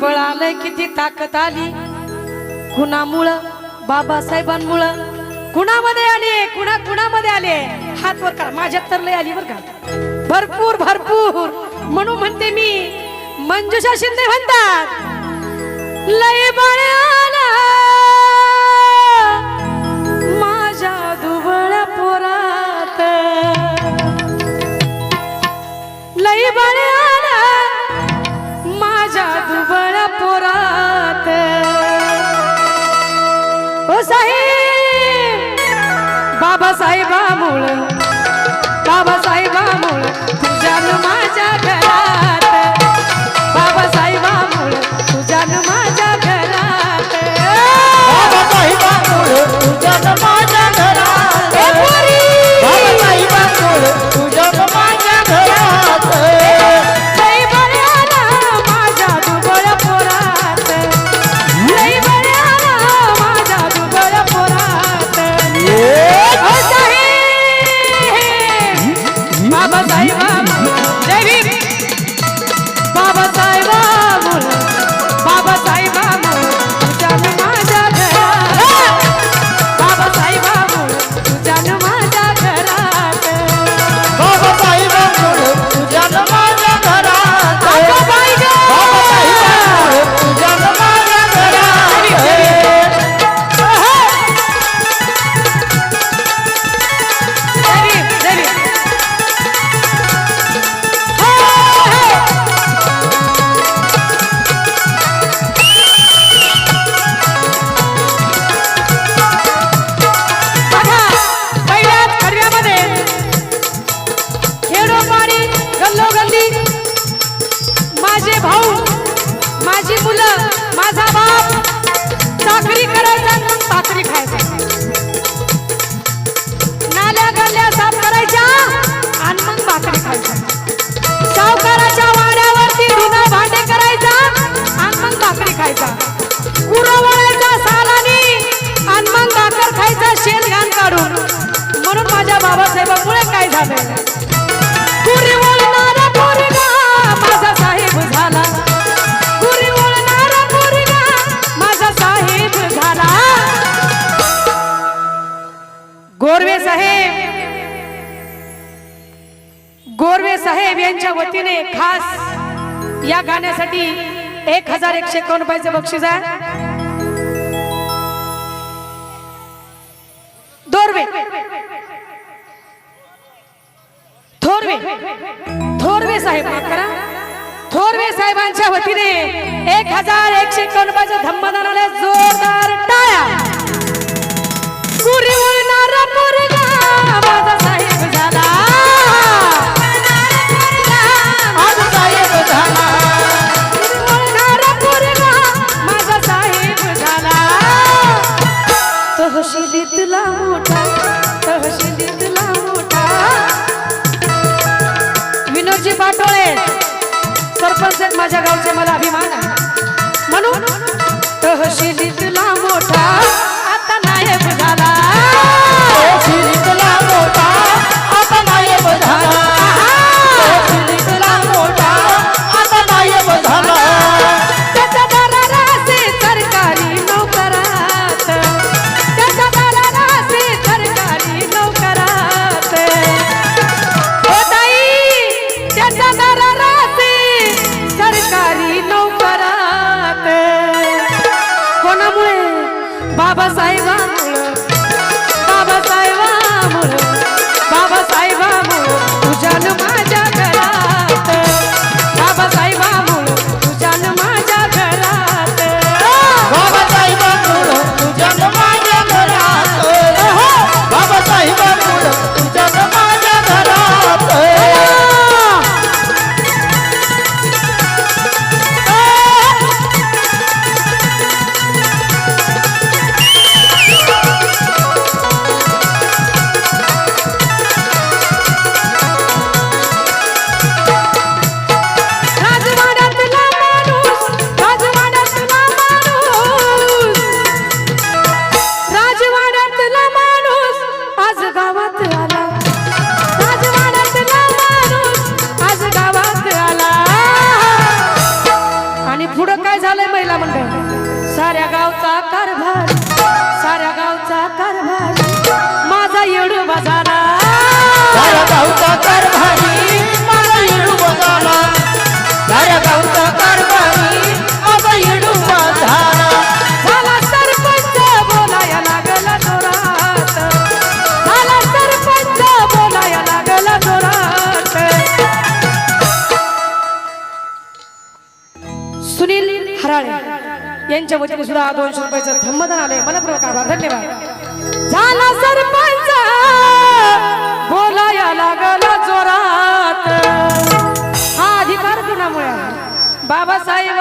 बळ आलंय किती ताकद आली. कुणामुळं बाबासाहेबांमुळं. कुणामध्ये आले? कुणा कुणामध्ये आले? हात वर करा. माझ्यात तर लय आली बर का? भरपूर भरपूर. म्हणून म्हणते मी मंजुषा शिंदे म्हणतात लय बळ्या बाबासाहेबा मुळ बाबासाहेबा मुळ तुझ्या माझ्या घर गोरवे साहेब गोरवे साहेब यांच्या वतीने खास या गाण्यासाठी एक हजार एकशे रुपयाचं बक्षीस आहे. दोरवे थोरवे थोरवे साहेब करा. थोरवे साहेबांच्या वतीने एक हजार एकशे रुपयाचं धम्मदानाला जोरदार टाळ्या. तहसीलीतला मोठा तहसीलीतला मोठा. विनोदजी पाटोळे सरपंच आहेत माझ्या गावचे मला अभिमान म्हणून तहसीलीतला मोठा आता नायब झाला. यांच्या वतीने सुद्धा दोनशे रुपयाचं धम्मदान आले मनपूर्वक आभार धन्यवाद. झाला सरपंच. बोलाया लागला जोरात. हा अधिकार कुणामुळे बाबासाहेब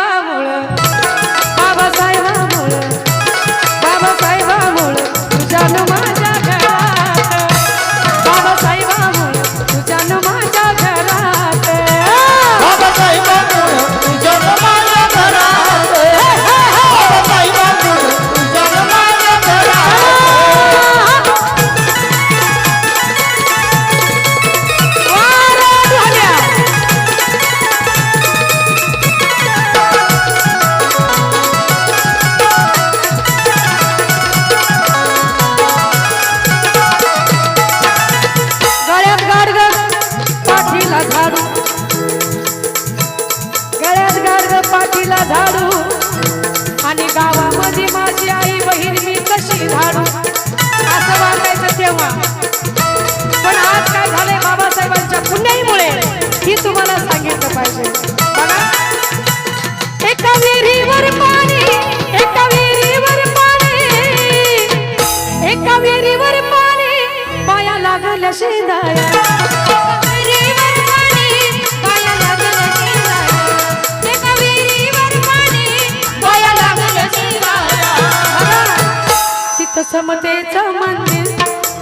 तिला झाडू. आणि गावामध्ये माझी आई बहीण मी कशी झाडू? असं वाटायचं तेव्हा. पण आज काय झालंय बाबासाहेबांच्या पुण्याईमुळे ही तुम्हाला सांगितलं पाहिजे. बघा. समतेचं मंदिर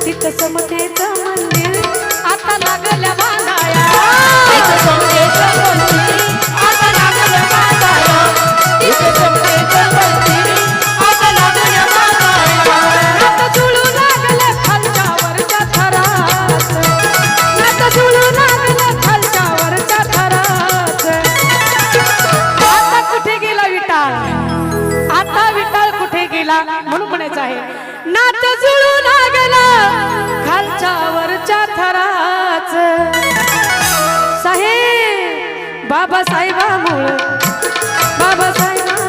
तिथं समतेचं मंदिर. आता लागल्या बांधाया. इथं समतेचं मंदिर, आता लागलं बांधाया. इथं समतेचं मंदिर, आता बांधाया. खालच्या वरच्या थरात नातं खालच्या वरच्या थरात आता कुठे गेला विटाळ? आता विटाळ कुठे गेला? म्हणून म्हणायचं आहे. नात जुळू लागला. खालच्या वरच्या थराच. साहेब बाबासाहेबामुळे. बाबासाहेब